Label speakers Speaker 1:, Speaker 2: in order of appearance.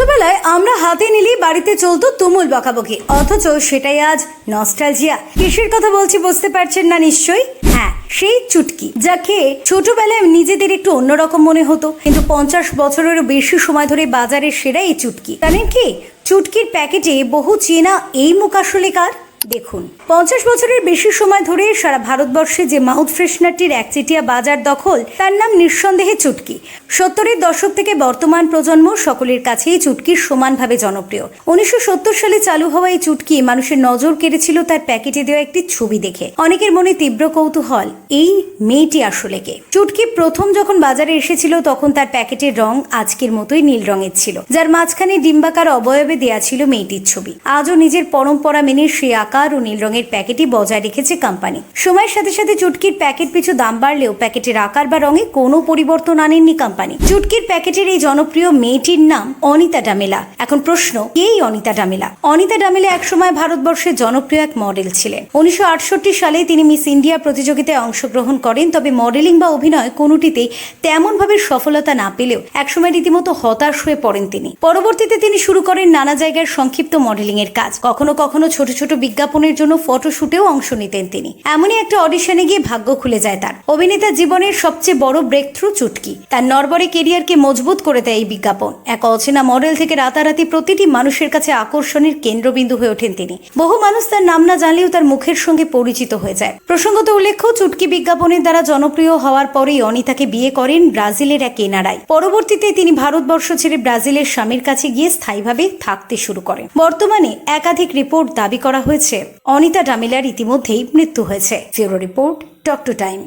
Speaker 1: ছোটবেলায় আমরা হাতে নিলেই বাড়িতে চলতো তুমুল বকাবকি। অথচ সেটাই আজ নস্টালজিয়া কিসের কথা বলছি বুঝতে পারছেন না নিশ্চয়ই? হ্যাঁ সেই চুটকি যা খেয়ে ছোটবেলায় নিজেদের একটু অন্যরকম মনে হতো। কিন্তু পঞ্চাশ বছরেরও বেশি সময় ধরে বাজারে সেরা এই চুটকি। জানেন কি? চুটকির প্যাকেটে বহু চেনা এই মুখ আসলে কার? দেখুন, পঞ্চাশ বছরের বেশি সময় ধরে সারা ভারতবর্ষে যে মাউথ ফ্রেশনারটির একচেটিয়া বাজার দখল, তার নাম নিঃসন্দেহে চুটকি। সত্তরের দশক থেকে বর্তমান প্রজন্ম সকলের কাছেই চুটকির সমানভাবে জনপ্রিয়। উনিশশো সত্তর সালে চালু হওয়া এই চুটকি মানুষের নজর কেড়েছিল তার প্যাকেটে দেওয়া একটি ছবি দেখে। অনেকের মনে তীব্র কৌতূহল, এই মেয়েটি আসলে কে? চুটকি প্রথম যখন বাজারে এসেছিল তখন তার প্যাকেটের রং আজকের মতোই নীল রঙের ছিল, যার মাঝখানে ডিম্বাকার অবয়বে দেয়া ছিল মেয়েটির ছবি। আজও নিজের পরম্পরা মেনে সেই আকার ও নীল রঙের প্যাকেটই বজায় রেখেছে কোম্পানি। সময়ের সাথে সাথে চুটকির প্যাকেট পিছু দাম বাড়লেও প্যাকেটের আকার বা রঙে কোনো পরিবর্তন আনেননি কোম্পানি। চুটকির প্যাকেটের এই জনপ্রিয় মেয়েটির নাম অনিতা ডামেলা। এখন প্রশ্ন, কে এই অনিতা ডামেলা? অনিতা ডামেলা একসময় ভারতবর্ষের জনপ্রিয় এক মডেল ছিলেন। উনিশশো আটষট্টি সালে তিনি মিস ইন্ডিয়া প্রতিযোগিতায় অংশগ্রহণ করেন, তবে মডেলিং বা অভিনয় কোনোটিতেই তেমনভাবে সফলতা না পেলেও একসময় রীতিমতো হতাশ হয়ে পড়েন তিনি। পরবর্তীতে তিনি শুরু করেন নানা জায়গার সংক্ষিপ্ত মডেলিং এর কাজ। কখনো কখনো ছোট ছোট বিজ্ঞাপনের জন্য ফটোশুটেও অংশ নিতেন তিনি। এমনই একটা অডিশনে গিয়ে ভাগ্য খুলে যায় তার। অভিনেতা জীবনের সবচেয়ে বড় ব্রেক থ্রু চুটকি। তার নরবরে কেরিয়ারকে মজবুত করে দেয় এই বিজ্ঞাপন। এক অচেনা মডেল থেকে রাতারাতি প্রতিটি মানুষের কাছে আকর্ষণের কেন্দ্রবিন্দু হয়ে ওঠেন তিনি। বহু মানুষ তার নাম না জানলেও তার মুখের সঙ্গে পরিচিত হয়ে যায়। প্রসঙ্গত উল্লেখ্য, চুটকি বিজ্ঞাপনের দ্বারা জনপ্রিয় হওয়ার পরেই অনিতাকে বিয়ে করেন ব্রাজিলের এক এনারাই পরবর্তীতে তিনি ভারতবর্ষ ছেড়ে ব্রাজিলের স্বামীর কাছে গিয়ে স্থায়ীভাবে থাকতে শুরু করেন। বর্তমানে একাধিক রিপোর্ট দাবি করা হয়েছে। অনিতা ডামিলার ইতিমধ্যেই মৃত্যু হয়েছে। Bureau report talk to time.